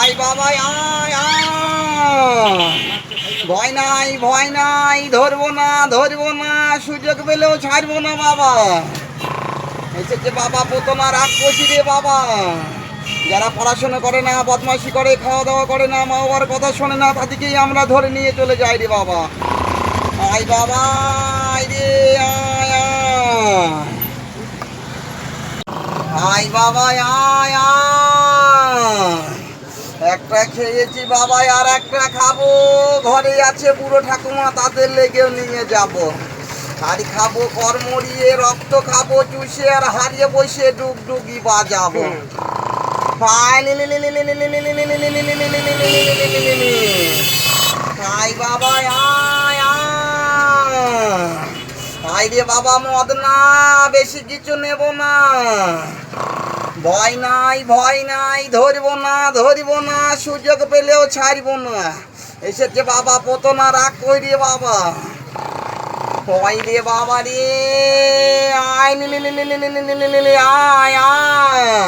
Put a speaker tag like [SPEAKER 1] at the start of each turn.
[SPEAKER 1] আয় বাবাই, আয় ভয় নাই ভয় নাই, ধরবো না ধরবো না, সুযোগ পেলেও ছাড়বো না বাবা। এসেছে বাবা পোতনা রাগ করছি রে বাবা। যারা পড়াশোনা করে না, বদমাশি করে খাওয়া দাওয়া করে না মা বাবার কথা শোনে না, তাদেরকেই আমরা ধরে নিয়ে চলে যাই রে বাবা। আয় বাবা রে, আয় আয়। বাবা আয় আয়। একটা খেয়েছি বাবাই আর একটা খাব ঘরে আছে বুড়ো ঠাকুমা তাদের লেগেও নিয়ে যাব আর খাব কর্মরিয়ে রক্ত খাব চুষে আর হারিয়ে বসে বাজাবো বাবা আয় আয় আয় রে বাবা মদ না বেশি কিছু নেব না ভয় নাই ভয় নাই ধরব না ধরব না সুযোগ পেলেও ছাড়ব না এসেছে বাবা পতনা রাগ কই রে বাবা ভয় রে বাবা রে আয় আয় আয়